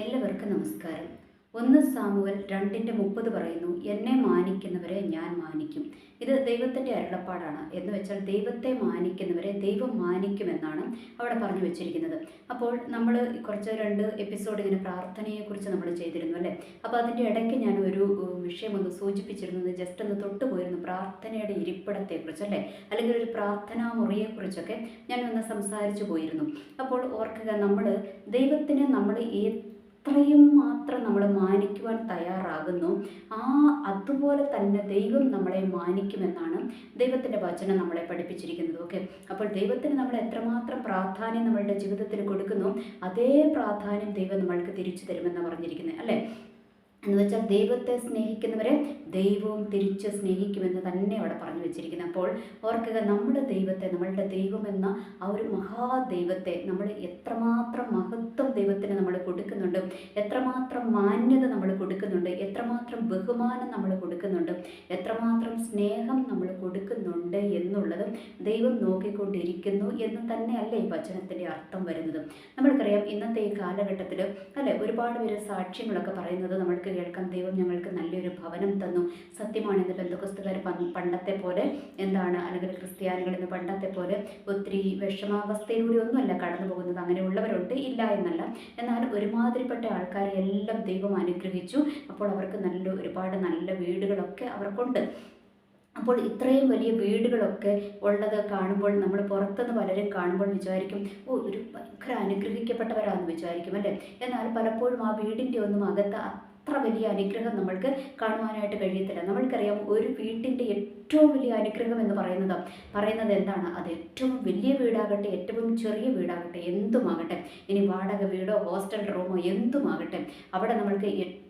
എല്ലാവർക്കും നമസ്കാരം. ഒന്ന് സാമുവൽ രണ്ടിന്റെ മുപ്പത് പറയുന്നു എന്നെ മാനിക്കുന്നവരെ ഞാൻ മാനിക്കും. ഇത് ദൈവത്തിന്റെ അരുളപ്പാടാണ്. എന്ന് വെച്ചാൽ ദൈവത്തെ മാനിക്കുന്നവരെ ദൈവം മാനിക്കുമെന്നാണ് അവിടെ പറഞ്ഞു വെച്ചിരിക്കുന്നത്. അപ്പോൾ നമ്മൾ കുറച്ച് രണ്ട് എപ്പിസോഡ് ഇങ്ങനെ പ്രാർത്ഥനയെക്കുറിച്ച് നമ്മൾ ചെയ്തിരുന്നു അല്ലേ? അപ്പോൾ അതിന്റെ ഇടയ്ക്ക് ഞാൻ ഒരു വിഷയം ഒന്ന് സൂചിപ്പിച്ചിരുന്നത് ജസ്റ്റ് ഒന്ന് തൊട്ടുപോയിരുന്നു പ്രാർത്ഥനയുടെ ഇരിപ്പിടത്തെക്കുറിച്ച് അല്ലേ? അല്ലെങ്കിൽ ഒരു പ്രാർത്ഥനാ മുറിയെക്കുറിച്ചൊക്കെ ഞാൻ ഒന്ന് സംസാരിച്ചു പോയിരുന്നു. അപ്പോൾ ഓർക്കുക നമ്മൾ ദൈവത്തിനെ നമ്മൾ എത്രയും മാത്രം നമ്മൾ മാനിക്കുവാൻ തയ്യാറാകുന്നു. ആ അതുപോലെ തന്നെ ദൈവം നമ്മളെ മാനിക്കുമെന്നാണ് ദൈവത്തിന്റെ വചനം നമ്മളെ പഠിപ്പിച്ചിരിക്കുന്നത്. ഓക്കെ? അപ്പോൾ ദൈവത്തിന് നമ്മൾ എത്രമാത്രം പ്രാധാന്യം നമ്മളുടെ ജീവിതത്തിൽ കൊടുക്കുന്നു അതേ പ്രാധാന്യം ദൈവം നമ്മൾക്ക് തിരിച്ചു തരുമെന്ന് പറഞ്ഞിരിക്കുന്നത്. അല്ലേ? എന്ന് വെച്ചാൽ ദൈവത്തെ സ്നേഹിക്കുന്നവരെ ദൈവവും തിരിച്ച് സ്നേഹിക്കുമെന്ന് തന്നെ അവിടെ പറഞ്ഞു വെച്ചിരിക്കുന്നത് അപ്പോൾ ഓർക്കുക നമ്മുടെ ദൈവത്തെ നമ്മളുടെ ദൈവം എന്ന ആ ഒരു മഹാദൈവത്തെ നമ്മൾ എത്രമാത്രം മഹത്വം ദൈവത്തിന് നമ്മൾ കൊടുക്കുന്നുണ്ട് എത്രമാത്രം മാന്യത നമ്മൾ കൊടുക്കുന്നുണ്ട് എത്രമാത്രം ബഹുമാനം നമ്മൾ കൊടുക്കുന്നുണ്ട് എത്രമാത്രം സ്നേഹം നമ്മൾ കൊടുക്കുന്നുണ്ട് എന്നുള്ളത് ദൈവം നോക്കിക്കൊണ്ടിരിക്കുന്നു എന്ന് തന്നെയല്ലേ ഈ വചനത്തിന്റെ അർത്ഥം വരുന്നത്. നമ്മൾക്കറിയാം ഇന്നത്തെ ഈ കാലഘട്ടത്തിൽ അല്ലെ ഒരുപാട് പേര് സാക്ഷ്യങ്ങളൊക്കെ പറയുന്നത് നമ്മൾക്ക് കേൾക്കാം. ദൈവം ഞങ്ങൾക്ക് നല്ലൊരു ഭവനം തന്നു. സത്യമാണ് ഇന്ന് ബന്ധുക്കസ്തുകാർ പണ്ടത്തെ പോലെ എന്താണ് അല്ലെങ്കിൽ ക്രിസ്ത്യാനികൾ ഇന്ന് പണ്ടത്തെ പോലെ ഒത്തിരി വിഷമാവസ്ഥയിലൂടെ ഒന്നുമല്ല കടന്നു പോകുന്നത്. അങ്ങനെയുള്ളവരുണ്ട് ഇല്ല എന്നല്ല. എന്നാൽ ഒരുമാതിരിപ്പെട്ട ആൾക്കാരെ എല്ലാം ദൈവം അനുഗ്രഹിച്ചു. അപ്പോൾ അവർക്ക് നല്ല ഒരുപാട് നല്ല വീടുകളൊക്കെ അവർക്കുണ്ട്. അപ്പോൾ ഇത്രയും വലിയ വീടുകളൊക്കെ ഉള്ളത് കാണുമ്പോൾ നമ്മൾ പുറത്തുനിന്ന് പലരും കാണുമ്പോൾ വിചാരിക്കും ഓ ഒരു ഭയങ്കര അനുഗ്രഹിക്കപ്പെട്ടവരാണെന്ന് വിചാരിക്കും അല്ലേ? എന്നാൽ പലപ്പോഴും ആ വീടിന്റെ ഒന്നും അകത്ത് അത്ര വലിയ അനുഗ്രഹം നമ്മൾക്ക് കാണുവാനായിട്ട് കഴിയത്തില്ല. നമ്മൾക്കറിയാം ഒരു വീട്ടിന്റെ ഏറ്റവും വലിയ അനുഗ്രഹം എന്ന് പറയുന്നത് പറയുന്നത് എന്താണ്? അത് ഏറ്റവും വലിയ വീടാകട്ടെ ഏറ്റവും ചെറിയ വീടാകട്ടെ എന്തുമാകട്ടെ. ഇനി വാടക വീടോ ഹോസ്റ്റൽ റൂമോ എന്തുമാകട്ടെ. അവിടെ നമ്മൾക്ക്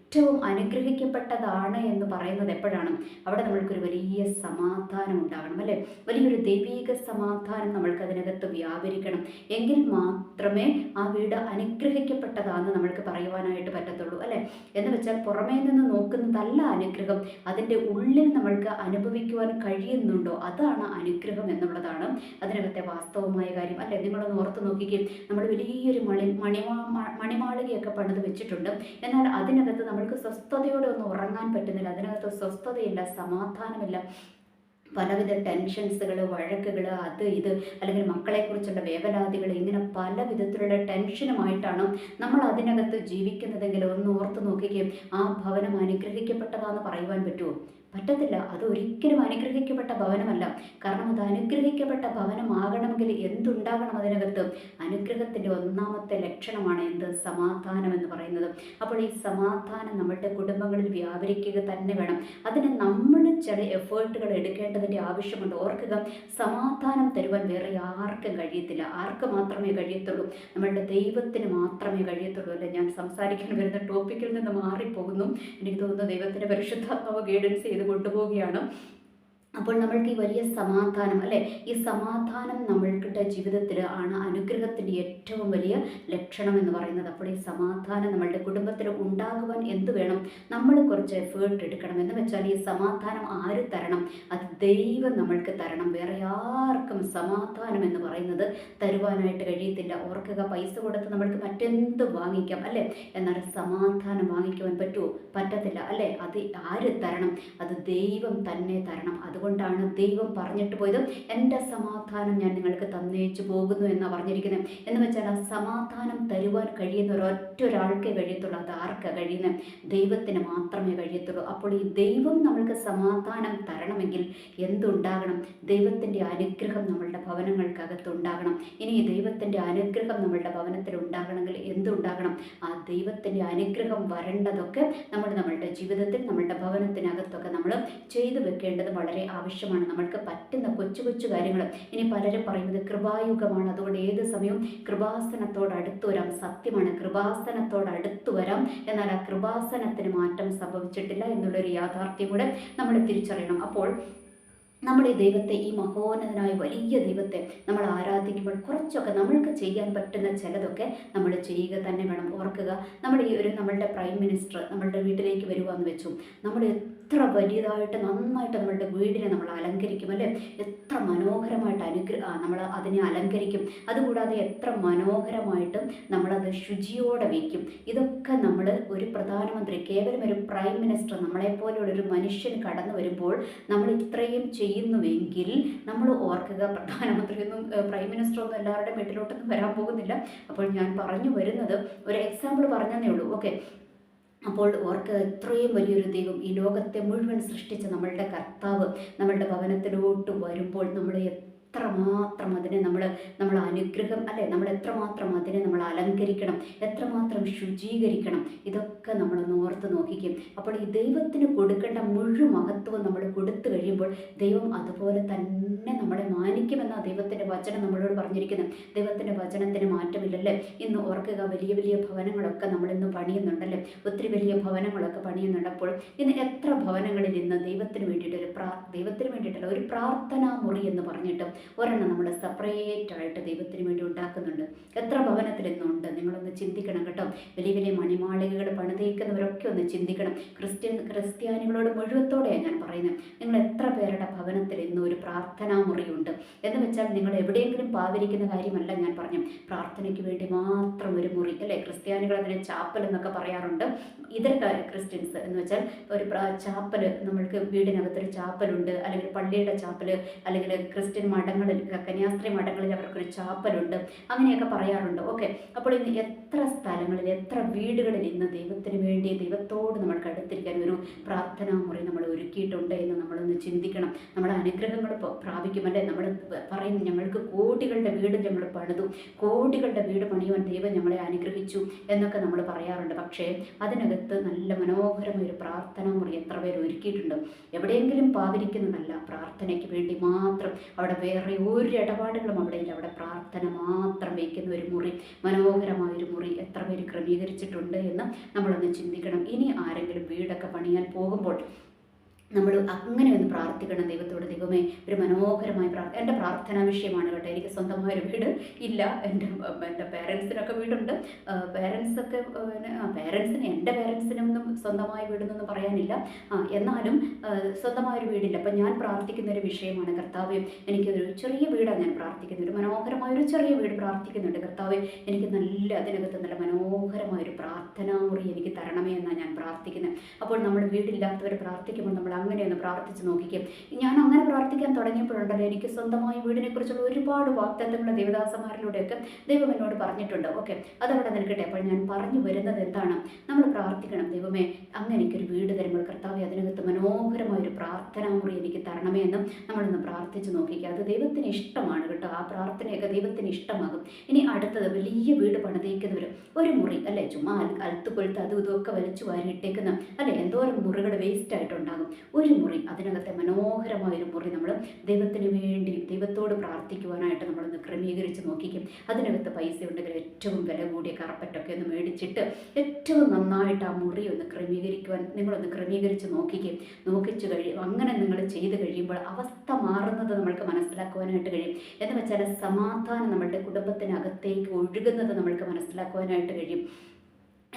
ഏറ്റവും അനുഗ്രഹിക്കപ്പെട്ടതാണ് എന്ന് പറയുന്നത് എപ്പോഴാണ്? അവിടെ നമ്മൾക്കൊരു വലിയ സമാധാനം ഉണ്ടാകണം അല്ലേ? വലിയൊരു ദൈവീക സമാധാനം നമ്മൾക്ക് അതിനകത്ത് വ്യാപരിക്കണം. എങ്കിൽ മാത്രമേ ആ വീട് അനുഗ്രഹിക്കപ്പെട്ടതാണെന്ന് നമ്മൾക്ക് പറയുവാനായിട്ട് പറ്റത്തുള്ളൂ അല്ലേ? എന്ന് വെച്ചാൽ പുറമേ നിന്ന് നോക്കുന്നതല്ല അനുഗ്രഹം. അതിന്റെ ഉള്ളിൽ നമ്മൾക്ക് അനുഭവിക്കുവാൻ കഴിയുന്നുണ്ടോ? അതാണ് അനുഗ്രഹം എന്നുള്ളതാണ് അതിനകത്തെ വാസ്തവമായ കാര്യം അല്ലേ? നിങ്ങളൊന്ന് ഓർത്ത് നോക്കിക്കുകയും നമ്മൾ വലിയൊരു മണി മണിമാ മണിമാളികയൊക്കെ പണിത് വെച്ചിട്ടുണ്ട്. എന്നാൽ അതിനകത്ത് നമ്മൾക്ക് സ്വസ്ഥതയോടെ ഒന്നും ഉറങ്ങാൻ പറ്റുന്നില്ല. അതിനകത്ത് സ്വസ്ഥതയില്ല സമാധാനമില്ല. പലവിധ ടെൻഷൻസുകൾ വഴക്കുകൾ അത് ഇത് അല്ലെങ്കിൽ മക്കളെക്കുറിച്ചുള്ള വേവലാതികൾ ഇങ്ങനെ പല വിധത്തിലുള്ള ടെൻഷനുമായിട്ടാണ് നമ്മൾ അതിനകത്ത് ജീവിക്കുന്നതെങ്കിൽ ഒന്ന് ഓർത്ത് നോക്കുകയും ആ ഭവനം അനുഗ്രഹിക്കപ്പെട്ടതാണെന്ന് പറയുവാൻ പറ്റുമോ പറ്റത്തില്ല. അത് ഒരിക്കലും അനുഗ്രഹിക്കപ്പെട്ട ഭവനമല്ല. കാരണം അത് അനുഗ്രഹിക്കപ്പെട്ട ഭവനമാകണമെങ്കിൽ എന്തുണ്ടാകണം അതിനകത്ത്? അനുഗ്രഹത്തിന്റെ ഒന്നാമത്തെ ലക്ഷണമാണ് എന്ത്? സമാധാനം എന്ന് പറയുന്നത്. അപ്പോൾ ഈ സമാധാനം നമ്മളുടെ കുടുംബങ്ങളിൽ വ്യാപരിക്കുക തന്നെ വേണം. അതിന് നമ്മൾ ചില എഫേർട്ടുകൾ എടുക്കേണ്ടതിന്റെ ആവശ്യമുണ്ട്. ഓർക്കുക സമാധാനം തരുവാൻ വേറെ ആർക്കും കഴിയത്തില്ല. ആർക്ക് മാത്രമേ കഴിയത്തുള്ളൂ? നമ്മളുടെ ദൈവത്തിന് മാത്രമേ കഴിയത്തുള്ളൂ അല്ലെ? ഞാൻ സംസാരിക്കാൻ വരുന്ന ടോപ്പിക്കിൽ നിന്ന് മാറിപ്പോകുന്നു. എനിക്ക് തോന്നുന്നു ദൈവത്തിന്റെ പരിശുദ്ധാത്മാവ് ഗൈഡൻസ് ചെയ്ത് കൊണ്ടുപോവുകയാണ്. അപ്പോൾ നമ്മൾക്ക് ഈ വലിയ സമാധാനം അല്ലേ? ഈ സമാധാനം നമ്മൾക്കിട്ട ജീവിതത്തിൽ ആണ് അനുഗ്രഹത്തിന്റെ ഏറ്റവും വലിയ ലക്ഷണം എന്ന് പറയുന്നത്. അപ്പോൾ ഈ സമാധാനം നമ്മളുടെ കുടുംബത്തിൽ ഉണ്ടാകുവാൻ എന്ത് വേണം? നമ്മൾ കുറച്ച് എഫേർട്ട് എടുക്കണം. എന്ന് വെച്ചാൽ ഈ സമാധാനം ആര് തരണം? അത് ദൈവം നമ്മൾക്ക് തരണം. വേറെ ആർക്കും സമാധാനം എന്ന് പറയുന്നത് തരുവാനായിട്ട് കഴിയത്തില്ല. ഓർക്കുക പൈസ കൊടുത്ത് നമ്മൾക്ക് മറ്റെന്ത് വാങ്ങിക്കാം അല്ലേ? എന്നാൽ സമാധാനം വാങ്ങിക്കുവാൻ പറ്റുമോ പറ്റത്തില്ല അല്ലേ? അത് ആര് തരണം? അത് ദൈവം തന്നെ തരണം. അതുകൊണ്ടാണ് ദൈവം പറഞ്ഞിട്ട് പോയത് എന്റെ സമാധാനം ഞാൻ നിങ്ങൾക്ക് തന്നേച്ചു പോകുന്നു എന്നാണ് പറഞ്ഞിരിക്കുന്നത്. എന്ന് വെച്ചാൽ ആ സമാധാനം തരുവാൻ കഴിയുന്ന ഒരൊറ്റ ഒരാൾക്കേ കഴിയത്തുള്ളൂ. അത് ആർക്കാ കഴിയുന്നത് ദൈവത്തിന് മാത്രമേ കഴിയത്തുള്ളൂ. അപ്പോൾ ഈ ദൈവം നമ്മൾക്ക് സമാധാനം തരണമെങ്കിൽ എന്തുണ്ടാകണം? ദൈവത്തിന്റെ അനുഗ്രഹം നമ്മളുടെ ഭവനങ്ങൾക്കകത്ത് ഉണ്ടാകണം. ഇനി ഈ ദൈവത്തിന്റെ അനുഗ്രഹം നമ്മളുടെ ഭവനത്തിൽ ഉണ്ടാകണമെങ്കിൽ എന്തുണ്ടാകണം? ആ ദൈവത്തിന്റെ അനുഗ്രഹം വരേണ്ടതൊക്കെ നമ്മൾ നമ്മളുടെ ജീവിതത്തിൽ നമ്മളുടെ ഭവനത്തിനകത്തൊക്കെ നമ്മൾ ചെയ്തു വെക്കേണ്ടത് വളരെ ആവശ്യമാണ്. നമ്മൾക്ക് പറ്റുന്ന കൊച്ചു കൊച്ചു കാര്യങ്ങൾ. ഇനി പലരും പറയുന്നത് കൃപായുഗമാണ്. അതുകൊണ്ട് ഏത് സമയവും കൃപാസനത്തോട് അടുത്തു വരാം. സത്യമാണ്. കൃപാസനത്തോട് അടുത്തു വരാം. എന്നാൽ ആ കൃപാസനത്തിന് മാറ്റം സംഭവിച്ചിട്ടില്ല എന്നുള്ളൊരു യാഥാർത്ഥ്യം കൂടെ നമ്മൾ തിരിച്ചറിയണം. അപ്പോൾ നമ്മൾ ഈ ദൈവത്തെ ഈ മഹോന്നതനായ വലിയ ദൈവത്തെ നമ്മൾ ആരാധിക്കുമ്പോൾ കുറച്ചൊക്കെ നമ്മൾക്ക് ചെയ്യാൻ പറ്റുന്ന ചിലതൊക്കെ നമ്മൾ ചെയ്യുക തന്നെ വേണം. ഓർക്കുക നമ്മുടെ ഈ ഒരു നമ്മളുടെ പ്രൈം മിനിസ്റ്റർ നമ്മളുടെ വീട്ടിലേക്ക് വരിക എന്ന് വെച്ചു. നമ്മൾ എത്ര വലിയതായിട്ട് നന്നായിട്ട് നമ്മളുടെ വീടിനെ നമ്മൾ അലങ്കരിക്കും അല്ലേ? എത്ര മനോഹരമായിട്ട് അനുഗ്ര നമ്മൾ അതിനെ അലങ്കരിക്കും. അതുകൂടാതെ എത്ര മനോഹരമായിട്ടും നമ്മളത് ശുചിയോടെ വയ്ക്കും ഇതൊക്കെ നമ്മൾ ഒരു പ്രധാനമന്ത്രി കേവലം ഒരു പ്രൈം മിനിസ്റ്റർ നമ്മളെപ്പോലെയുള്ള ഒരു മനുഷ്യൻ കടന്നു വരുമ്പോൾ നമ്മൾ ഇത്രയും ചെയ്യുന്നുവെങ്കിൽ നമ്മൾ ഓർക്കുക പ്രധാനമന്ത്രിയൊന്നും പ്രൈം മിനിസ്റ്റർ ഒന്നും എല്ലാവരുടെയും വീട്ടിലോട്ടൊന്നും വരാൻ പോകുന്നില്ല. അപ്പോൾ ഞാൻ പറഞ്ഞു വരുന്നത് ഒരു എക്സാമ്പിൾ പറഞ്ഞതേ ഉള്ളൂ. ഓക്കെ അപ്പോൾ ഓർക്ക് ഇത്രയും വലിയൊരു ദൈവം ഈ ലോകത്തെ മുഴുവൻ സൃഷ്ടിച്ച നമ്മളുടെ കർത്താവ് നമ്മളുടെ ഭവനത്തിലോട്ട് വരുമ്പോൾ നമ്മൾ എത്രമാത്രം അതിനെ നമ്മൾ നമ്മൾ അനുഗ്രഹം അല്ലെ? നമ്മൾ എത്രമാത്രം അതിനെ നമ്മൾ അലങ്കരിക്കണം എത്രമാത്രം ശുചീകരിക്കണം ഇതൊക്കെ നമ്മൾ ഓർത്ത് നോക്കിക്കും. അപ്പോൾ ഈ ദൈവത്തിന് കൊടുക്കേണ്ട മുഴുവൻ മഹത്വം നമ്മൾ കൊടുത്തു കഴിയുമ്പോൾ ദൈവം അതുപോലെ തന്നെ നമ്മളെ മാനിക്കുമെന്ന ദൈവത്തിന്റെ വചനം നമ്മളോട് പറഞ്ഞിരിക്കുന്നത്. ദൈവത്തിന്റെ വചനത്തിന് മാറ്റമില്ലല്ലേ? ഇന്ന് ഓർക്കുക വലിയ വലിയ ഭവനങ്ങളൊക്കെ നമ്മളിന്ന് പണിയുന്നുണ്ടല്ലേ? ഒത്തിരി വലിയ ഭവനങ്ങളൊക്കെ പണിയുന്നുണ്ട്. അപ്പോൾ ഇന്ന് എത്ര ഭവനങ്ങളിൽ ഇന്ന് ദൈവത്തിന് വേണ്ടിയിട്ടൊരു പ്രാ ദൈവത്തിന് വേണ്ടിയിട്ടുള്ള ഒരു പ്രാർത്ഥനാ മുറി എന്ന് പറഞ്ഞിട്ട് ഒരെണ്ണം നമ്മൾ സെപ്പറേറ്റ് ആയിട്ട് ദൈവത്തിന് വേണ്ടി ഉണ്ടാക്കുന്നുണ്ട്. എത്ര ഭവനത്തിൽ ഇന്നുണ്ട്? നിങ്ങളൊന്ന് ചിന്തിക്കണം കേട്ടോ. വലിയ വലിയ മണിമാളികകൾ പണിതേക്കുന്നവരൊക്കെ ഒന്ന് ചിന്തിക്കണം. ക്രിസ്ത്യൻ ക്രിസ്ത്യാനികളോട് മുഴുവത്തോടെയാണ് ഞാൻ പറയുന്നത് നിങ്ങൾ എത്ര പേരുടെ ഭവനത്തിൽ ഇന്ന് ഒരു പ്രാർത്ഥനാ മുറിയുണ്ട്? എന്ന് വെച്ചാൽ നിങ്ങൾ എവിടെയെങ്കിലും പാവരിക്കുന്ന കാര്യമല്ല ഞാൻ പറഞ്ഞു. പ്രാർത്ഥനയ്ക്ക് വേണ്ടി മാത്രം ഒരു മുറി അല്ലേ? ക്രിസ്ത്യാനികൾ അതിനെ ചാപ്പൽ എന്നൊക്കെ പറയാറുണ്ട്. ഇതര ക്രിസ്ത്യൻസ് എന്ന് വെച്ചാൽ ഒരു ചാപ്പൽ നമ്മൾക്ക് വീടിനകത്തൊരു ചാപ്പലുണ്ട് അല്ലെങ്കിൽ പള്ളിയുടെ ചാപ്പൽ അല്ലെങ്കിൽ ക്രിസ്ത്യൻ മഠങ്ങളിൽ കന്യാസ്ത്രീ മഠങ്ങളിൽ അവർക്കൊരു ചാപ്പലുണ്ട്. അങ്ങനെയൊക്കെ പറയാറുണ്ട്. ഓക്കെ. അപ്പോൾ ഇന്ന് എത്ര സ്ഥലങ്ങളിൽ എത്ര വീടുകളിൽ ഇന്ന് ദൈവത്തിന് വേണ്ടി ദൈവത്തോട് നമ്മൾ അടുത്തിരിക്കാൻ ഒരു പ്രാർത്ഥനാ മുറി നമ്മൾ ഒരുക്കിയിട്ടുണ്ട് എന്ന് നമ്മളൊന്ന് ചിന്തിക്കണം. നമ്മുടെ അനുഗ്രഹങ്ങൾ പ്രാപിക്കുമല്ലേ നമ്മൾ പറയും ഞങ്ങൾക്ക് കോടികളുടെ വീട് ഞങ്ങൾ പണിതു. കോടികളുടെ വീട് പണിയുവാൻ ദൈവം ഞങ്ങളെ അനുഗ്രഹിച്ചു എന്നൊക്കെ നമ്മൾ പറയാറുണ്ട്. പക്ഷേ അതിനകത്ത് നല്ല മനോഹരമായ ഒരു പ്രാർത്ഥനാ മുറി എത്ര പേർ ഒരുക്കിയിട്ടുണ്ട്. എവിടെയെങ്കിലും പാവിരിക്കുന്നതല്ല പ്രാർത്ഥനയ്ക്ക് വേണ്ടി മാത്രം. അവിടെ വേറെ ഒരു ഇടപാടുകളും അവിടെ ഇല്ല. അവിടെ പ്രാർത്ഥന മാത്രം വയ്ക്കുന്ന ഒരു മുറി മനോഹരമായ ഒരു മുറി എത്ര പേര് ക്രമീകരിച്ചിട്ടുണ്ട് എന്ന് നമ്മളൊന്ന് ചിന്തിക്കണം. ഇനി ആരെങ്കിലും വീടൊക്കെ പണിയാൻ പോകുമ്പോൾ നമ്മൾ അങ്ങനെ ഒന്ന് പ്രാർത്ഥിക്കണം ദൈവത്തോട്. ദൈവമേ ഒരു മനോഹരമായ പ്രാർത്ഥന എന്റെ പ്രാർത്ഥനാ വിഷയമാണ് കേട്ടോ. എനിക്ക് സ്വന്തമായ ഒരു വീട് ഇല്ല. എന്റെ എന്റെ പേരൻസിനൊക്കെ വീടുണ്ട്. പേരൻസൊക്കെ പേരൻസിന് എന്റെ പേരൻസിനൊന്നും സ്വന്തമായ വീടെന്നൊന്നും പറയാനില്ല. എന്നാലും സ്വന്തമായൊരു വീടില്ല. അപ്പം ഞാൻ പ്രാർത്ഥിക്കുന്ന ഒരു വിഷയമാണ് കർത്താവ് എനിക്കൊരു ചെറിയ വീടാണ് ഞാൻ പ്രാർത്ഥിക്കുന്നത്. ഒരു മനോഹരമായ ഒരു ചെറിയ വീട് പ്രാർത്ഥിക്കുന്നുണ്ട്. കർത്താവ് എനിക്ക് നല്ല അതിനകത്ത് നല്ല മനോഹരമായൊരു പ്രാർത്ഥനാ മുറി എനിക്ക് തരണമേ എന്നാണ് ഞാൻ പ്രാർത്ഥിക്കുന്നത് അപ്പോൾ നമ്മൾ വീടില്ലാത്തവർ പ്രാർത്ഥിക്കുമ്പോൾ നമ്മൾ അങ്ങനെയൊന്ന് പ്രാർത്ഥിച്ച് നോക്കിക്കും. ഞാൻ അങ്ങനെ പ്രാർത്ഥിക്കാൻ തുടങ്ങിയപ്പോഴുണ്ടല്ലോ എനിക്ക് സ്വന്തമായി വീടിനെ കുറിച്ചുള്ള ഒരുപാട് വാക്തത്വങ്ങൾ ദേവദാസന്മാരിലൂടെയൊക്കെ ദൈവം എന്നോട് പറഞ്ഞിട്ടുണ്ട്. ഓക്കെ അതവിടെ നിൽക്കട്ടെ. അപ്പോൾ ഞാൻ പറഞ്ഞു വരുന്നത് എന്താണ്? നമ്മൾ പ്രാർത്ഥിക്കണം. ദൈവമേ അങ്ങനെ എനിക്കൊരു വീട് തരുമ്പോൾ കർത്താവ് അതിനകത്ത് മനോഹരമായ ഒരു പ്രാർത്ഥനാ മുറി എനിക്ക് തരണമേ എന്നും നമ്മളൊന്ന് പ്രാർത്ഥിച്ച് നോക്കിക്കുക അത് ദൈവത്തിന് ഇഷ്ടമാണ് കേട്ടോ. ആ പ്രാർത്ഥനയൊക്കെ ദൈവത്തിന് ഇഷ്ടമാകും. ഇനി അടുത്തത് വലിയ വീട് പണിതേക്കുന്നവർ ഒരു മുറി അല്ലെ? ചുമ്മാ അൽത്തുകൊഴുത്ത് അതും ഇതുമൊക്കെ വലിച്ചു വാരി ഇട്ടേക്കുന്ന അല്ലെ? എന്തോരം മുറികൾ വേസ്റ്റ് ആയിട്ടുണ്ടാകും. ഒരു മുറി അതിനകത്തെ മനോഹരമായൊരു മുറി നമ്മൾ ദൈവത്തിന് വേണ്ടി ദൈവത്തോട് പ്രാർത്ഥിക്കുവാനായിട്ട് നമ്മളൊന്ന് ക്രമീകരിച്ച് നോക്കിക്കും. അതിനകത്ത് പൈസ ഉണ്ടെങ്കിൽ ഏറ്റവും വില കൂടിയ കറപ്പറ്റൊക്കെ ഒന്ന് മേടിച്ചിട്ട് ഏറ്റവും നന്നായിട്ട് ആ മുറി ഒന്ന് ക്രമീകരിക്കുവാൻ നിങ്ങളൊന്ന് ക്രമീകരിച്ച് നോക്കിക്കും. നോക്കിച്ച് കഴിയും അങ്ങനെ നിങ്ങൾ ചെയ്ത് കഴിയുമ്പോൾ അവസ്ഥ മാറുന്നത് നമ്മൾക്ക് മനസ്സിലാക്കുവാനായിട്ട് കഴിയും. എന്ന് വെച്ചാൽ സമാധാനം നമ്മളുടെ കുടുംബത്തിനകത്തേക്ക് ഒഴുകുന്നത് നമ്മൾക്ക് മനസ്സിലാക്കുവാനായിട്ട് കഴിയും.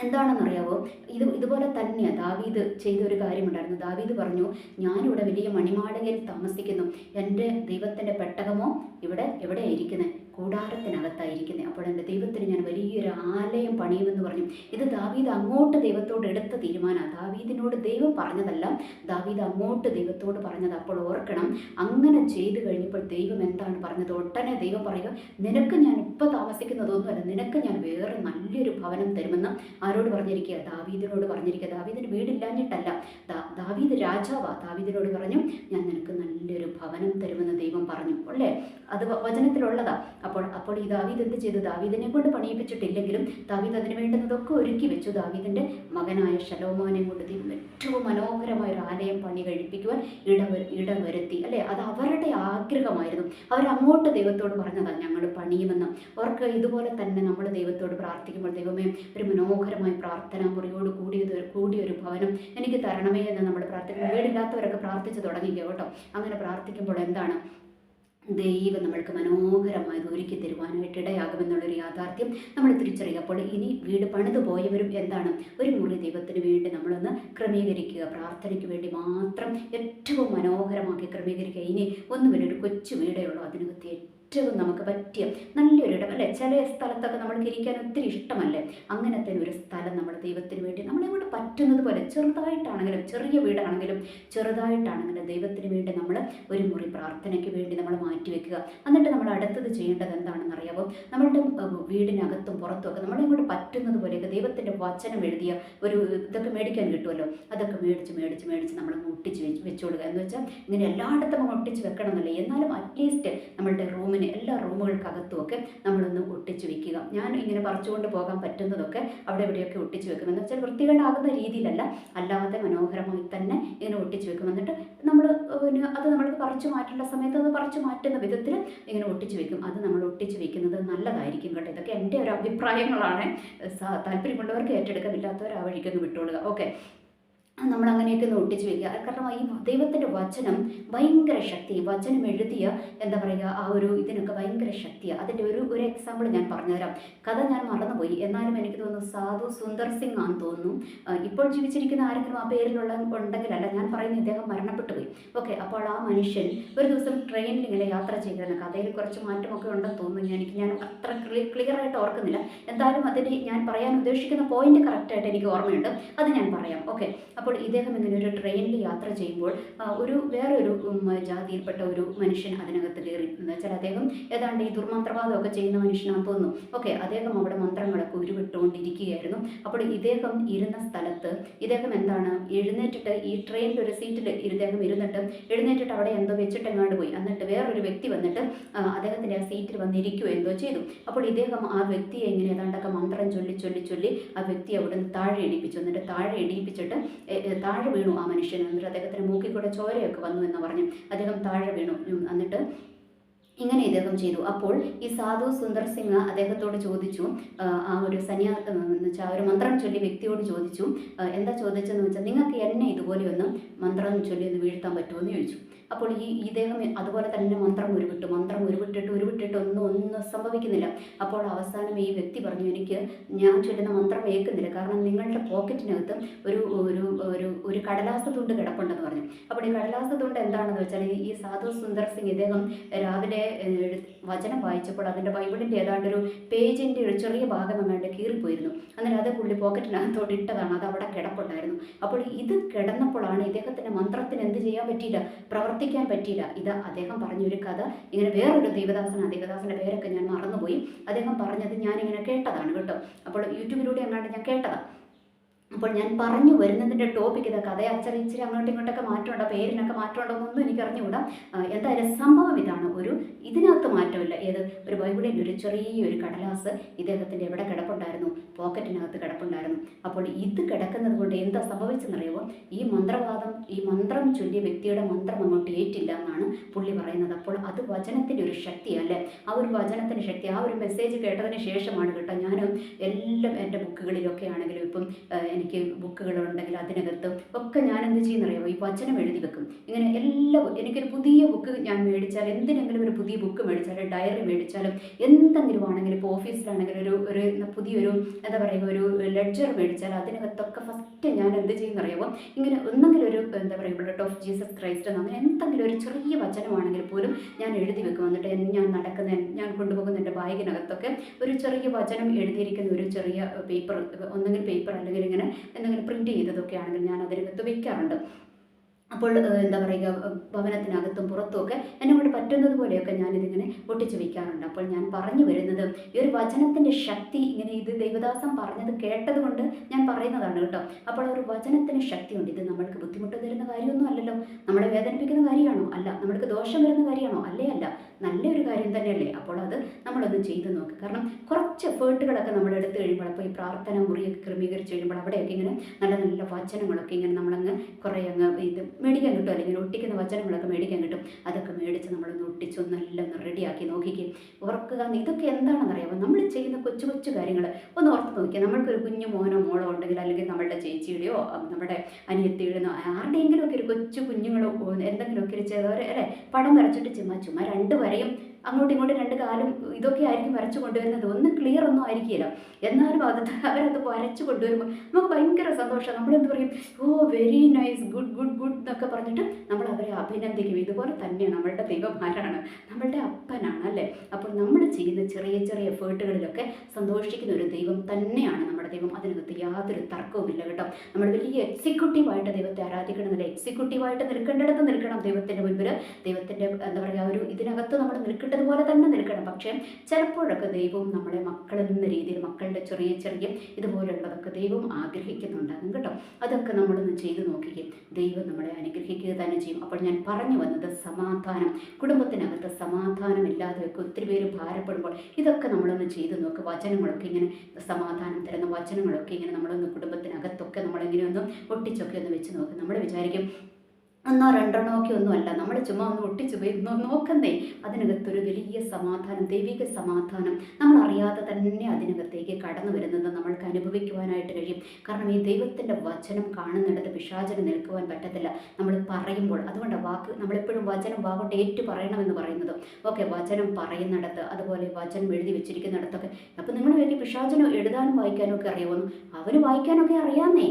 എന്താണെന്നറിയാവോ? ഇത് ഇതുപോലെ തന്നെയാണ് ദാവീദ് ചെയ്ത ഒരു കാര്യമുണ്ടായിരുന്നു. ദാവീദ് പറഞ്ഞു ഞാനിവിടെ വലിയ മണിമാടകയിൽ താമസിക്കുന്നു. എന്റെ ദൈവത്തിന്റെ പെട്ടകമോ ഇവിടെ എവിടെയായിരിക്കുന്നത് കൂടാരത്തിനകത്തായിരിക്കുന്നത് അപ്പോൾ എന്റെ ദൈവത്തിന് ഞാൻ വലിയൊരു ആലയം പണിയുമെന്ന് പറഞ്ഞു. ഇത് ദാവീദ് അങ്ങോട്ട് ദൈവത്തോട് എടുത്ത തീരുമാനമാണ് ദാവീദിനോട് ദൈവം പറഞ്ഞതല്ല. ദാവീദ് അങ്ങോട്ട് ദൈവത്തോട് പറഞ്ഞത് അപ്പോൾ ഓർക്കണം അങ്ങനെ ചെയ്തു കഴിഞ്ഞപ്പോൾ ദൈവം എന്താണ് പറഞ്ഞത്? ഒട്ടനെ ദൈവം പറയുക നിനക്ക് ഞാൻ ഇപ്പോൾ താമസിക്കുന്നതൊന്നുമല്ല. നിനക്ക് ഞാൻ വേറെ നല്ലൊരു ഭവനം തരുമെന്ന് ആരോട് പറഞ്ഞിരിക്കുക? ദാവീദിനോട് പറഞ്ഞിരിക്കുക. ദാവീദിന് വീടില്ലാഞ്ഞിട്ടല്ല. ദാവീദ് രാജാവാ. ദാവീദിനോട് പറഞ്ഞു ഞാൻ നിനക്ക് നല്ലൊരു ഭവനം തരുമെന്ന് ദൈവം പറഞ്ഞു. അല്ലേ? അത് വചനത്തിലുള്ളതാ. അപ്പോൾ അപ്പോൾ ഈ ദാവീദ് എന്ത് ചെയ്തു? ദാവീദിനെ കൊണ്ട് പണിയിപ്പിച്ചിട്ടില്ലെങ്കിലും ദാവീദ് അതിന് വേണ്ടുന്നതൊക്കെ ഒരുക്കി വെച്ചു. ദാവീദിന്റെ മകനായ ഷലോമോനെ കൊണ്ട് ദൈവം ഏറ്റവും മനോഹരമായ ഒരു ആലയം പണി കഴിപ്പിക്കുവാൻ ഇടവ ഇടവരുത്തി. അല്ലേ? അത് അവരുടെ ആഗ്രഹമായിരുന്നു. അവരങ്ങോട്ട് ദൈവത്തോട് പറഞ്ഞതാണ് ഞങ്ങൾ പണിയുമെന്ന്. അവർക്ക് ഇതുപോലെ തന്നെ നമ്മൾ ദൈവത്തോട് പ്രാർത്ഥിക്കുമ്പോൾ ദൈവമേ ഒരു മനോഹരമായ പ്രാർത്ഥന മുറിയോട് കൂടിയത് കൂടിയൊരു ഭവനം എനിക്ക് തരണമേ എന്ന് നമ്മൾ പ്രാർത്ഥിക്കുന്നു വീടില്ലാത്തവരൊക്കെ പ്രാർത്ഥിച്ചു തുടങ്ങിക്കോ കേട്ടോ? അങ്ങനെ പ്രാർത്ഥിക്കുമ്പോൾ എന്താണ്? ദൈവം നമ്മൾക്ക് മനോഹരമായി ഒരുക്കി തരുവാനായിട്ട് ഇടയാകുമെന്നുള്ളൊരു യാഥാർത്ഥ്യം നമ്മൾ തിരിച്ചറിയപ്പോൾ ഇനി വീട് പണിതു പോയവരും എന്താണ്? ഒരു മുറി ദൈവത്തിന് വേണ്ടി നമ്മളൊന്ന് ക്രമീകരിക്കുക. പ്രാർത്ഥനയ്ക്ക് വേണ്ടി മാത്രം ഏറ്റവും മനോഹരമാക്കി ക്രമീകരിക്കുക. ഇനി ഒന്നുമില്ല ഒരു കൊച്ചു വീടേ ഉള്ളൂ. അതിനകത്ത് ഏറ്റവും നമുക്ക് പറ്റിയ നല്ലൊരു ഇടം അല്ലേ? ചില സ്ഥലത്തൊക്കെ നമ്മൾക്ക് ഇരിക്കാൻ ഒത്തിരി ഇഷ്ടമല്ലേ? അങ്ങനത്തെ ഒരു സ്ഥലം നമ്മൾ ദൈവത്തിന് വേണ്ടി നമ്മളെ കൊണ്ട് പറ്റുന്നത് പോലെ ചെറുതായിട്ടാണെങ്കിലും ചെറിയ വീടാണെങ്കിലും ചെറുതായിട്ടാണെങ്കിലും ദൈവത്തിന് വേണ്ടി നമ്മൾ ഒരു മുറി പ്രാർത്ഥനയ്ക്ക് വേണ്ടി നമ്മൾ മാറ്റി വെക്കുക. എന്നിട്ട് നമ്മൾ അടുത്തത് ചെയ്യേണ്ടത് എന്താണെന്ന് നമ്മളുടെ വീടിനകത്തും പുറത്തും ഒക്കെ നമ്മളെ കൊണ്ട് പറ്റുന്നത് പോലെയൊക്കെ ദൈവത്തിന്റെ വചനം എഴുതിയ ഒരു ഇതൊക്കെ മേടിക്കാൻ കിട്ടുമല്ലോ അതൊക്കെ മേടിച്ച് മേടിച്ച് മേടിച്ച് നമ്മൾ ഒട്ടിച്ച് വെച്ച് വെച്ചുകൊടുക്കുക എന്ന് വെച്ചാൽ ഇങ്ങനെ എല്ലായിടത്തും ഒട്ടിച്ച് വെക്കണം എന്നല്ലേ എന്നാലും അറ്റ്ലീസ്റ്റ് നമ്മളുടെ റൂമിന് എല്ലാ റൂമുകൾക്കകത്തും ഒക്കെ നമ്മളൊന്ന് ഒട്ടിച്ചു വെക്കുക. ഞാൻ ഇങ്ങനെ പറിച്ചുകൊണ്ട് പോകാൻ പറ്റുന്നതൊക്കെ അവിടെ ഇവിടെയൊക്കെ ഒട്ടിച്ചു വെക്കും. എന്ന് വെച്ചാൽ വൃത്തികേടാകുന്ന രീതിയിലല്ല അല്ലാതെ മനോഹരമായി തന്നെ ഇങ്ങനെ ഒട്ടിച്ചു വെക്കും. എന്നിട്ട് നമ്മൾ പിന്നെ അത് നമ്മൾ പറിച്ചു മാറ്റേണ്ട സമയത്ത് അത് പറിച്ചു മാറ്റുന്ന വിധത്തിൽ ഇങ്ങനെ ഒട്ടിച്ചു വെക്കും. അത് നമ്മൾ ഒട്ടിച്ചു വെക്കുന്നത് നല്ലതായിരിക്കും കേട്ടോ. ഇതൊക്കെ എന്റെ ഒരു അഭിപ്രായങ്ങളാണ്. താല്പര്യമുള്ളവർക്ക് ഏറ്റെടുക്കാൻ ഇല്ലാത്തവർ ആ വഴിക്കൊന്ന് വിട്ടോളുക. ഓക്കെ. നമ്മൾ അങ്ങനെയൊക്കെ ഒന്ന് ഒട്ടിച്ച് വെക്കുക. കാരണം ഈ ദൈവത്തിന്റെ വചനം ഭയങ്കര ശക്തി വചനം എഴുതിയ എന്താ പറയുക ആ ഒരു ഇതിനൊക്കെ ഭയങ്കര ശക്തിയാണ് അതിന്റെ ഒരു ഒരു എക്സാമ്പിൾ ഞാൻ പറഞ്ഞുതരാം. കഥ ഞാൻ മറന്നുപോയി. എന്നാലും എനിക്ക് തോന്നുന്നു സാധു സുന്ദർ സിംഗ് ആണെന്ന് തോന്നുന്നു ഇപ്പോൾ ജീവിച്ചിരിക്കുന്ന ആരെങ്കിലും ആ പേരിലുള്ള ഉണ്ടെങ്കിലല്ല ഞാൻ പറയുന്ന ഇദ്ദേഹം മരണപ്പെട്ടു പോയി. ഓക്കെ അപ്പോൾ ആ മനുഷ്യൻ ഒരു ദിവസം ട്രെയിനിൽ ഇങ്ങനെ യാത്ര ചെയ്തിരുന്നു. കഥയിൽ കുറച്ച് മാറ്റമൊക്കെ ഉണ്ടെന്ന് തോന്നുന്നു. എനിക്ക് ഞാൻ അത്ര ക്ലിയർ ആയിട്ട് ഓർക്കുന്നില്ല. എന്തായാലും അതിന് ഞാൻ പറയാൻ ഉദ്ദേശിക്കുന്ന പോയിന്റ് കറക്റ്റായിട്ട് എനിക്ക് ഓർമ്മയുണ്ട്. അത് ഞാൻ പറയാം. ഓക്കെ അപ്പോൾ ഇദ്ദേഹം ഇങ്ങനെ ഒരു ട്രെയിനിൽ യാത്ര ചെയ്യുമ്പോൾ ഒരു വേറൊരു ജാതിയിൽപ്പെട്ട ഒരു മനുഷ്യൻ അതിനകത്ത് കയറി എന്ന് വെച്ചാൽ അദ്ദേഹം ഏതാണ്ട് ഈ ദുർമന്ത്രവാദമൊക്കെ ചെയ്യുന്ന മനുഷ്യനാണെന്ന് തോന്നുന്നു. ഓക്കെ അദ്ദേഹം അവിടെ മന്ത്രങ്ങളൊക്കെ ഉരുവിട്ടുകൊണ്ടിരിക്കുകയായിരുന്നു. അപ്പോൾ ഇദ്ദേഹം ഇരുന്ന സ്ഥലത്ത് ഇദ്ദേഹം എന്താണ് എഴുന്നേറ്റിട്ട് ഈ ട്രെയിനിൽ ഒരു സീറ്റിൽ ഇദ്ദേഹം ഇരുന്നിട്ട് എഴുന്നേറ്റിട്ട് അവിടെ എന്തോ വെച്ചിട്ട് എങ്ങാണ്ട് പോയി. എന്നിട്ട് വേറൊരു വ്യക്തി വന്നിട്ട് അദ്ദേഹത്തിന്റെ ആ സീറ്റിൽ വന്നിരിക്കുകയോ എന്തോ ചെയ്തു. അപ്പോൾ ഇദ്ദേഹം ആ വ്യക്തിയെ ഇങ്ങനെ ഏതാണ്ടൊക്കെ മന്ത്രം ചൊല്ലി ചൊല്ലി ചൊല്ലി ആ വ്യക്തി അവിടെ നിന്ന് താഴെ ഇടിപ്പിച്ചു എന്നിട്ട് താഴെ ഇടിപ്പിച്ചിട്ട് എ- എ, താഴെ വീണു ആ മനുഷ്യൻ. എന്നിട്ട് അദ്ദേഹത്തിന് മൂക്കിൽ കൂടെ ചോരയൊക്കെ വന്നു എന്ന് പറഞ്ഞു. അദ്ദേഹം താഴെ വീണു. എന്നിട്ട് ഇങ്ങനെ ഇദ്ദേഹം ചെയ്തു. അപ്പോൾ ഈ സാധു സുന്ദർ സിംഗ് അദ്ദേഹത്തോട് ചോദിച്ചു ആ, ഒരു സന്യാ എന്ന് വെച്ചാൽ ഒരു മന്ത്രം ചൊല്ലി വ്യക്തിയോട് ചോദിച്ചു എന്താ ചോദിച്ചതെന്ന് വെച്ചാൽ നിങ്ങൾക്ക് എന്നെ ഇതുപോലെയൊന്നും മന്ത്രം ചൊല്ലി ഒന്ന് വീഴ്ത്താൻ പറ്റുമെന്ന് ചോദിച്ചു. അപ്പോൾ ഈ ഇദ്ദേഹം അതുപോലെ തന്നെ മന്ത്രം ഉരുവിട്ടു. മന്ത്രം ഉരുവിട്ടിട്ട് ഉരുവിട്ടിട്ട് ഒന്നും ഒന്നും സംഭവിക്കുന്നില്ല. അപ്പോൾ അവസാനം ഈ വ്യക്തി പറഞ്ഞു എനിക്ക് ഞാൻ ചൊല്ലുന്ന മന്ത്രം ഏൽക്കുന്നില്ല. കാരണം നിങ്ങളുടെ പോക്കറ്റിനകത്ത് ഒരു ഒരു ഒരു ഒരു കടലാസ തുണ്ട് കിടപ്പുണ്ടെന്ന് പറഞ്ഞു. അപ്പോൾ ഈ കടലാസ തുണ്ട് എന്താണെന്ന് വെച്ചാൽ ഈ- സാധു സുന്ദർ സിംഗ് ഇദ്ദേഹം രാവിലെ വചനം വായിച്ചപ്പോൾ അതിന്റെ ബൈബിളിന്റെ ഏതാണ്ട് ഒരു പേജിന്റെ ഒരു ചെറിയ ഭാഗം അങ്ങോട്ട് കീറിപ്പോയിരുന്നു. അന്നേരം അത് പുള്ളി പോക്കറ്റിനകത്തോട്ട് ഇട്ടതാണ്. അത് അവിടെ കിടപ്പുണ്ടായിരുന്നു. അപ്പോൾ ഇത് കിടന്നപ്പോഴാണ് ഇദ്ദേഹത്തിന്റെ മന്ത്രത്തിന് എന്ത് ചെയ്യാൻ പറ്റിയില്ല? പ്രവർത്തിക്കാൻ പറ്റിയില്ല. ഇത് അദ്ദേഹം പറഞ്ഞൊരു കഥ. ഇങ്ങനെ വേറൊരു ദേവദാസൻ ദേവദാസന്റെ പേരൊക്കെ ഞാൻ മറന്നുപോയി. അദ്ദേഹം പറഞ്ഞത് ഞാനിങ്ങനെ കേട്ടതാണ് കേട്ടോ. അപ്പോൾ യൂട്യൂബിലൂടെ എങ്ങാണ്ട് ഞാൻ കേട്ടതാണ് അപ്പോൾ ഞാൻ പറഞ്ഞു വരുന്നതിന്റെ ടോപ്പിക് ഇതാ. കഥ അച്ചറി ഇച്ചിരി അങ്ങോട്ടും ഇങ്ങോട്ടൊക്കെ മാറ്റമുണ്ടോ? പേരിനൊക്കെ മാറ്റമുണ്ടോ എന്നൊന്നും എനിക്ക് അറിഞ്ഞുകൂടാ എന്തായാലും സംഭവം ഇതാണ്. ഒരു ഇതിനകത്ത് മാറ്റമില്ല. ഏത്? ഒരു ബൈബിളിന്റെ ഒരു ചെറിയൊരു കടലാസ് ഇദ്ദേഹത്തിന്റെ എവിടെ കിടപ്പുണ്ടായിരുന്നു? പോക്കറ്റിനകത്ത് കിടപ്പുണ്ടായിരുന്നു. അപ്പോൾ ഇത് കിടക്കുന്നത് കൊണ്ട് എന്താ സംഭവിച്ചെന്നറിയുമോ? ഈ മന്ത്രവാദം ഈ മന്ത്രം ചൊല്ലിയ വ്യക്തിയുടെ മന്ത്രം അങ്ങോട്ട് ഏറ്റില്ല എന്നാണ് പുള്ളി പറയുന്നത്. അപ്പോൾ അത് വചനത്തിന്റെ ഒരു ശക്തിയല്ലേ? ആ ഒരു വചനത്തിന്റെ ശക്തി ആ ഒരു മെസ്സേജ് കേട്ടതിന് ശേഷമാണ് കേട്ടോ ഞാനും എല്ലാം എന്റെ ബുക്കുകളിലൊക്കെ ആണെങ്കിലും ഇപ്പം എനിക്ക് ബുക്കുകളുണ്ടെങ്കിൽ അതിനകത്ത് ഒക്കെ ഞാൻ എന്ത് ചെയ്യുന്നറിയാമോ ഈ വചനം എഴുതി വെക്കും. ഇങ്ങനെ എല്ലാ എനിക്കൊരു പുതിയ ബുക്ക് ഞാൻ മേടിച്ചാൽ എന്തിനെങ്കിലും ഒരു പുതിയ ബുക്ക് മേടിച്ചാലും ഡയറി മേടിച്ചാലും എന്തെങ്കിലും ആണെങ്കിലും ഇപ്പോൾ ഓഫീസിലാണെങ്കിലും ഒരു ഒരു പുതിയൊരു എന്താ പറയുക ഒരു ലെഡ്ജർ മേടിച്ചാൽ അതിനകത്തൊക്കെ ഫസ്റ്റ് ഞാൻ എന്ത് ചെയ്യുന്നറിയാമോ ഇങ്ങനെ ഒന്നെങ്കിലും ഒരു എന്താ പറയുക ബ്ലഡ് ഓഫ് ജീസസ് ക്രൈസ്റ്റ് അങ്ങനെ എന്തെങ്കിലും ഒരു ചെറിയ വചനമാണെങ്കിൽ പോലും ഞാൻ എഴുതി വെക്കും. എന്നിട്ട് ഞാൻ നടക്കുന്ന ഞാൻ കൊണ്ടുപോകുന്ന എന്റെ ബാഗിനകത്തൊക്കെ ഒരു ചെറിയ വചനം എഴുതിയിരിക്കുന്ന ഒരു ചെറിയ പേപ്പർ ഒന്നെങ്കിൽ പേപ്പർ അല്ലെങ്കിൽ ഇങ്ങനെ എന്തെങ്കിലും പ്രിന്റ് ചെയ്തതൊക്കെ ആണെങ്കിൽ ഞാൻ അതിനകത്ത് വെക്കാറുണ്ട്. അപ്പോൾ എന്താ പറയുക ഭവനത്തിനകത്തും പുറത്തുമൊക്കെ എന്നെ കൊണ്ട് പറ്റുന്നത് പോലെയൊക്കെ ഞാനിതിങ്ങനെ ഒട്ടിച്ച് വയ്ക്കാറുണ്ട് അപ്പോൾ ഞാൻ പറഞ്ഞു വരുന്നത് ഈ ഒരു വചനത്തിന്റെ ശക്തി ഇങ്ങനെ ഇത് ദൈവദാസം പറഞ്ഞത് കേട്ടതുകൊണ്ട് ഞാൻ പറയുന്നതാണ് കേട്ടോ. അപ്പോൾ ഒരു വചനത്തിന് ശക്തിയുണ്ട് ഇത് നമ്മൾക്ക് ബുദ്ധിമുട്ട് തരുന്ന കാര്യമൊന്നും അല്ലല്ലോ. നമ്മളെ വേദനിപ്പിക്കുന്ന കാര്യമാണോ? അല്ല. നമ്മൾക്ക് ദോഷം വരുന്ന കാര്യമാണോ? അല്ലേ അല്ല. നല്ലൊരു കാര്യം തന്നെയല്ലേ? അപ്പോൾ അത് നമ്മളൊന്ന് ചെയ്ത് നോക്കുക കാരണം കുറച്ച് എഫേർട്ടുകളൊക്കെ നമ്മൾ എടുത്തു കഴിയുമ്പോൾ അപ്പോൾ ഈ പ്രാർത്ഥന മുറിയൊക്കെ ക്രമീകരിച്ച് കഴിയുമ്പോൾ അവിടെയൊക്കെ ഇങ്ങനെ നല്ല നല്ല വചനങ്ങളൊക്കെ ഇങ്ങനെ നമ്മളങ്ങ് കുറേ അങ്ങ് ഇത് മേടിക്കാൻ കിട്ടും. അല്ലെങ്കിൽ ഒട്ടിക്കുന്ന വചനങ്ങളൊക്കെ മേടിക്കാൻ കിട്ടും. അതൊക്കെ മേടിച്ച് നമ്മളൊന്ന് ഒട്ടിച്ചൊന്നെല്ലാം ഒന്ന് റെഡിയാക്കി നോക്കിക്കുകയും ഓർക്കുക ഇതൊക്കെ എന്താണെന്നറിയാമോ നമ്മൾ ചെയ്യുന്ന കൊച്ചു കൊച്ചു കാര്യങ്ങൾ. ഒന്ന് ഓർത്ത് നോക്കിയാൽ നമ്മൾക്കൊരു കുഞ്ഞു മോനോ മോളോ ഉണ്ടെങ്കിൽ അല്ലെങ്കിൽ നമ്മളുടെ ചേച്ചിയുടെയോ നമ്മുടെ അനിയത്തിയുടെയോ ആരുടെയെങ്കിലും ഒക്കെ ഒരു കൊച്ചു കുഞ്ഞുങ്ങളോ എന്തെങ്കിലുമൊക്കെ ഒരു ചെറിയ അല്ലേ പടം വരച്ചിട്ട് ചുമ്മാ ചുമ്മാ രണ്ട് വരയും അങ്ങോട്ടും ഇങ്ങോട്ടും രണ്ട് കാലും ഇതൊക്കെ ആയിരിക്കും വരച്ചു കൊണ്ടുവരുന്നത്. ഒന്നും ക്ലിയർ ഒന്നും ആയിരിക്കില്ല. എന്നാലും അത് അവരത് വരച്ചു കൊണ്ടുവരുമ്പോൾ നമുക്ക് ഭയങ്കര സന്തോഷം. നമ്മളെന്ത് പറയും? ഓ very nice good good good എന്നൊക്കെ പറഞ്ഞിട്ട് നമ്മൾ അവരെ അഭിനന്ദിക്കും. ഇതുപോലെ തന്നെയാണ് നമ്മളുടെ ദൈവമാരാണ്. നമ്മളുടെ അപ്പനാണ് അല്ലേ? അപ്പോൾ നമ്മൾ ചെയ്യുന്ന ചെറിയ ചെറിയ എഫേർട്ടുകളിലൊക്കെ സന്തോഷിക്കുന്ന ഒരു ദൈവം തന്നെയാണ് നമ്മുടെ ദൈവം. അതിനകത്ത് യാതൊരു തർക്കവുമില്ല കേട്ടോ. നമ്മൾ വലിയ എക്സിക്യൂട്ടീവായിട്ട് ദൈവത്തെ ആരാധിക്കണമെന്നില്ല എക്സിക്യൂട്ടീവായിട്ട് നിൽക്കേണ്ടിടത്ത് നിൽക്കണം ദൈവത്തിന്റെ മുൻപിൽ ദൈവത്തിന്റെ എന്താ പറയുക ഒരു ഇതിനകത്ത് നമ്മൾ നിൽക്കേണ്ടതുപോലെ തന്നെ നിൽക്കണം. പക്ഷേ ചിലപ്പോഴൊക്കെ ദൈവവും നമ്മളെ മക്കളെന്ന രീതിയിൽ മക്കളുടെ ചെറിയ ചെറിയ ഇതുപോലുള്ളതൊക്കെ ദൈവം ആഗ്രഹിക്കുന്നുണ്ടാകും കേട്ടോ. അതൊക്കെ നമ്മളൊന്ന് ചെയ്തു നോക്കുകയും ദൈവം നമ്മളെ അനുഗ്രഹിക്കുക തന്നെ ചെയ്യും. അപ്പോൾ ഞാൻ പറഞ്ഞു വന്നത് സമാധാനം. കുടുംബത്തിനകത്ത് സമാധാനം ഇല്ലാതെയൊക്കെ ഒത്തിരി പേര് ഭാരപ്പെടുമ്പോൾ ഇതൊക്കെ നമ്മളൊന്ന് ചെയ്തു നോക്കുക വചനങ്ങളൊക്കെ ഇങ്ങനെ സമാധാനം തരുന്ന വചനങ്ങളൊക്കെ ഇങ്ങനെ നമ്മളൊന്ന് കുടുംബത്തിനകത്തൊക്കെ നമ്മളിങ്ങനെ ഒന്ന് ഒട്ടിച്ചൊക്കെ ഒന്ന് വെച്ച് നോക്കും. നമ്മൾ വിചാരിക്കും ഒന്നോ രണ്ടോ ഒക്കെ ഒന്നുമല്ല നമ്മൾ ചുമ്മാ ഒന്ന് ഒട്ടിച്ചു പോയി നോക്കുന്നേ. അതിനകത്തൊരു വലിയ സമാധാനം ദൈവിക സമാധാനം. നമ്മൾ അറിയാതെ തന്നെ അതിനകത്തേക്ക് കടന്നു വരുന്നത് നമ്മൾക്ക് അനുഭവിക്കുവാനായിട്ട് കഴിയും. കാരണം ഈ ദൈവത്തിന്റെ വചനം കാണുന്നിടത്ത് പിശാചന് നിൽക്കുവാൻ പറ്റത്തില്ല. നമ്മൾ പറയുമ്പോൾ അതുകൊണ്ട് വാക്ക് നമ്മളെപ്പോഴും വചനം വാഗോട്ട് ഏറ്റു പറയണമെന്ന് പറയുന്നത്. ഓക്കെ വചനം പറയുന്നിടത്ത് അതുപോലെ വചനം എഴുതി വെച്ചിരിക്കുന്നിടത്തൊക്കെ. അപ്പോൾ നിങ്ങൾ വേണ്ടി പിശാചനം എഴുതാനും വായിക്കാനും ഒക്കെ അറിയാവുന്നു. അവർ വായിക്കാനൊക്കെ അറിയാമെന്നേ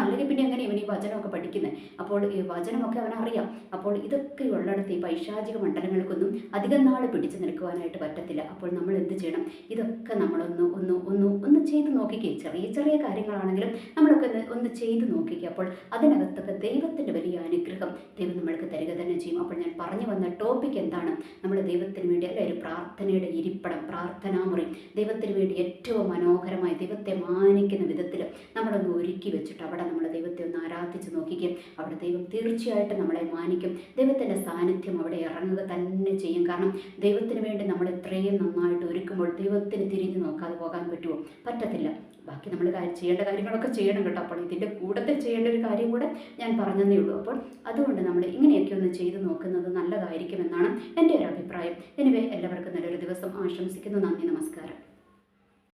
അല്ലെങ്കിൽ പിന്നെ എങ്ങനെ ഇവൻ ഈ വചനമൊക്കെ പഠിക്കുന്നത് അപ്പോൾ ഈ വചനമൊക്കെ അവനറിയാം അപ്പോൾ ഇതൊക്കെ ഉള്ളിടത്ത് ഈ പൈശാചിക മണ്ഡലങ്ങൾക്കൊന്നും അധികം നാൾ പിടിച്ചു നിൽക്കുവാനായിട്ട് പറ്റത്തില്ല. അപ്പോൾ നമ്മൾ എന്ത് ചെയ്യണം? ഇതൊക്കെ നമ്മളൊന്ന് ഒന്ന് ഒന്ന് ഒന്ന് ചെയ്ത് നോക്കിക്കേ. ചെറിയ ചെറിയ കാര്യങ്ങളാണെങ്കിലും നമ്മളൊക്കെ ഒന്ന് ചെയ്ത് നോക്കിക്കുക അപ്പോൾ അതിനകത്തൊക്കെ ദൈവത്തിന്റെ വലിയ അനുഗ്രഹം ദൈവം നമ്മൾക്ക് തരിക തന്നെ ചെയ്യും. അപ്പോൾ ഞാൻ പറഞ്ഞു വന്ന ടോപ്പിക് എന്താണ്? നമ്മൾ ദൈവത്തിന് വേണ്ടി അല്ലെ ഒരു പ്രാർത്ഥനയുടെ ഇരിപ്പിടം പ്രാർത്ഥനാമുറി. ദൈവത്തിന് വേണ്ടി ഏറ്റവും മനോഹരമായി ദൈവത്തെ മാനിക്കുന്ന വിധത്തിൽ നമ്മളൊന്ന് ഒരുക്കി വെച്ചിട്ട് അവിടെ നമ്മൾ ദൈവത്തെ ഒന്ന് ആരാധിച്ച് നോക്കിക്കുകയും അവിടെ ദൈവം തീർച്ചയായിട്ടും നമ്മളെ മാനിക്കും. ദൈവത്തിന്റെ സാന്നിധ്യം അവിടെ ഇറങ്ങുക തന്നെ ചെയ്യും. കാരണം ദൈവത്തിന് വേണ്ടി നമ്മൾ ഇത്രയും നന്നായിട്ട് ഒരുക്കുമ്പോൾ ദൈവത്തിന് തിരിഞ്ഞു നോക്കാതെ പോകാൻ പറ്റുമോ? പറ്റത്തില്ല. ബാക്കി നമ്മൾ ചെയ്യേണ്ട കാര്യങ്ങളൊക്കെ ചെയ്യണം കേട്ടോ. അപ്പോൾ ഇതിന്റെ കൂട്ടത്തിൽ ചെയ്യേണ്ട ഒരു കാര്യം കൂടെ ഞാൻ പറഞ്ഞതേ ഉള്ളൂ. അപ്പോൾ അതുകൊണ്ട് നമ്മൾ ഇങ്ങനെയൊക്കെ ഒന്ന് ചെയ്ത് നോക്കുന്നത് നല്ലതായിരിക്കുമെന്നാണ് എന്റെ ഒരു അഭിപ്രായം. എനിവേ എല്ലാവർക്കും നല്ലൊരു ദിവസം ആശംസിക്കുന്നു. നന്ദി നമസ്കാരം.